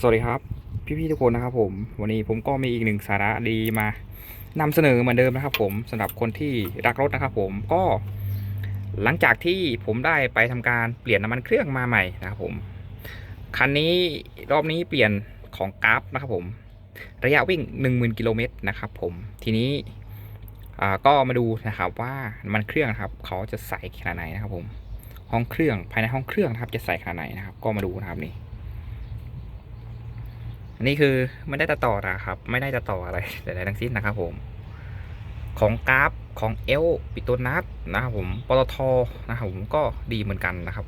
สวัสดีครับ พี่ๆทุกคนนะครับผม วันนี้ผมก็มีอีกหนึ่งสาระดีมานำเสนอเหมือนเดิมนะครับ ผมสำหรับคนที่รักรถนะครับ ผมก็หลังจากที่ผมได้ไปทำการเปลี่ยนน้ำมันเครื่องมาใหม่นะครับผมคันนี้รอบนี้เปลี่ยนของกราฟนะครับผม ระยะวิ่ง 10,000กิโลเมตรนะครับ ผมทีนี้ก็มาดูนะครับว่าน้ำมันเครื่องครับ เขาจะใส่ขนาดไหนนะครับ ผมห้องเครื่องภายในห้องเครื่องครับจะใส่ขนาดไหนนะครับ ก็มาดูนะครับนี่ อันนี้คือไม่ได้ตัดต่อนะครับ ไม่ได้ตัดต่ออะไรใดๆทั้งสิ้นนะครับผม ของกราฟของเอลปิโตนัสนะครับผมปตทนะครับผมก็ดีเหมือนกันนะครับ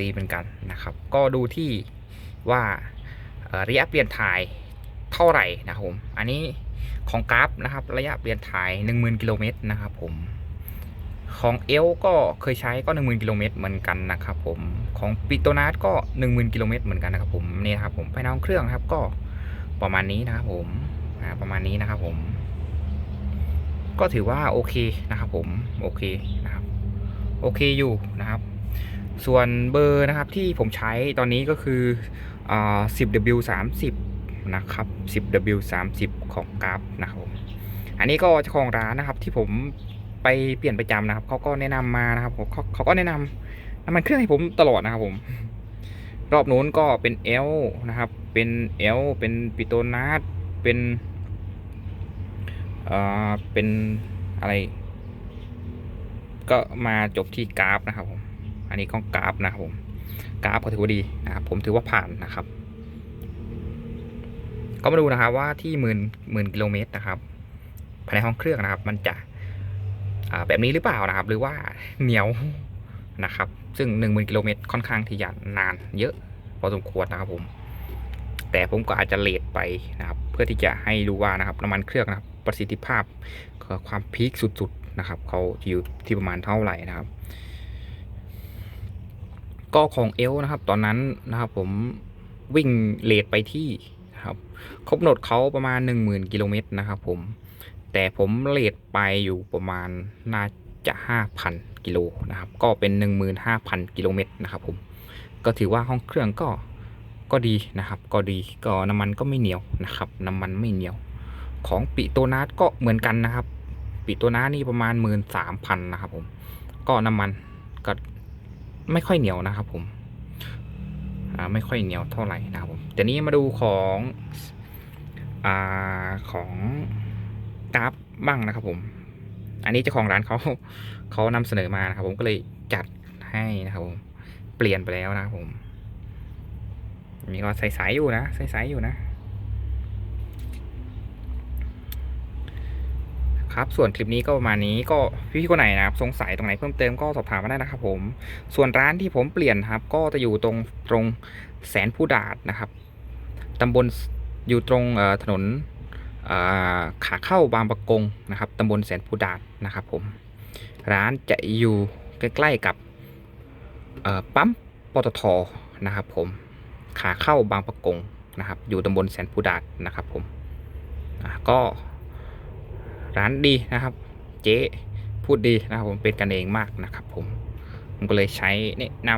ดีเหมือนกันนะครับ ก็ดูที่ว่าระยะเปลี่ยนถ่ายเท่าไหร่นะครับผม อันนี้ของกราฟนะครับ ระยะเปลี่ยนถ่าย 10,000 กิโลเมตรนะครับผม ของเอลก็เคยใช้ก็ 10,000กิโลเมตรเหมือนกันนะครับผมของปิโตนัสก็ 10,000กิโลเมตรเหมือนกันนะครับผมนี่ครับผมภายในห้องเครื่องครับก็ประมาณนี้นะครับผมประมาณนี้นะครับผม ก็ถือว่าโอเคนะครับผมโอเคนะครับโอเคอยู่นะครับ ส่วนเบอร์นะครับที่ผมใช้ตอนนี้ก็คืออ่า 10W 30 นะครับ 10W 30 ของกราฟนะครับผมอันนี้ก็เจ้าของร้านนะครับที่ผม ไปเปลี่ยนประจำนะครับเขาก็แนะนำมานะครับผมเขาเขาก็แนะนำน้ำมันเครื่องให้ผมตลอดนะครับผม รอบนู้นก็เป็นเอลนะครับ เป็นเอลเป็นปิโตนัสเป็นเอ่อเป็นอะไร ก็มาจบที่กราฟนะครับผมอันนี้ก็กราฟนะครับผมกราฟก็ถือว่าดีนะครับผมถือว่าผ่านนะครับ ก็มาดูนะครับว่าที่หมื่นหมื่นกิโลเมตรนะครับภายในห้องเครื่องนะครับ มันจะ แบบนี้หรือเปล่านะครับ หรือว่าเหนียวนะครับ ซึ่ง 1 0,000กิโลเมตรค่อนข้างที่จะนานเยอะพอสมควรนะครับผม แต่ผมก็อาจจะเลทไปนะครับ เพื่อที่จะให้ดูว่านะครับน้ำมันเครื่องนะครับ ประสิทธิภาพความพีคสุดๆนะครับเขาอยู่ที่ประมาณเท่าไหร่นะครับ ก็ของเอลนะครับ ตอนนั้นนะครับ ผมวิ่งเลทไปที่นะครับครบกำหนดเขาประมาณ 10,000กิโลเมตรนะครับ ผม แต่ผมเลทไปอยู่ประมาณน่าจะ 5,000 กิโลนะครับ ก็เป็น 15,000 กิโลเมตรนะครับผม ก็ถือว่าห้องเครื่องก็ก็ดีนะครับ ก็ดีก็น้ำมันก็ไม่เหนียวนะครับ น้ำมันไม่เหนียว ของปิโตนัสก็เหมือนกันนะครับ ปิโตนัสนี่ประมาณ 13,000นะครับผม ก็น้ำมันก็ไม่ค่อยเหนียวนะครับผมไม่ค่อยเหนียวเท่าไหร่นะครับผมแต่นี้มาดูของอ่าของ กราฟบ้างนะครับผม อันนี้เจ้าของร้านเขาเขานำเสนอมานะครับ ผมก็เลยจัดให้นะครับผมเปลี่ยนไปแล้วนะครับผมมีก็ใสๆอยู่นะใสๆอยู่นะครับ ส่วนคลิปนี้ก็ประมาณนี้ก็พี่ๆคนไหนนะครับ สงสัยตรงไหนเพิ่มเติมก็สอบถามมาได้นะครับ ผม ส่วนร้านที่ผมเปลี่ยนครับ ก็จะอยู่ตรงตรงแสนผู้ดาดนะครับตำบลอยู่ตรงถนน ขาเข้าบางประกงนะครับตำบลแสนผูดาดนะครับผมร้านจะอยู่ใกล้ๆกับปั๊มปตทนะครับผมขาเข้าบางประกงนะครับอยู่ตำบลแสนผูดาดนะครับผมก็ร้านดีนะครับเจ๊พูดดีนะครับผมเป็นกันเองมากนะครับผมผมก็เลยใช้แนะน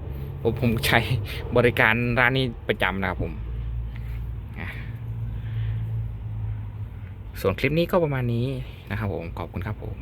ำผมใช้บริการร้านนี้ประจำนะครับผมอะ ส่วนคลิปนี้ก็ประมาณนี้นะครับผม ขอบคุณครับผม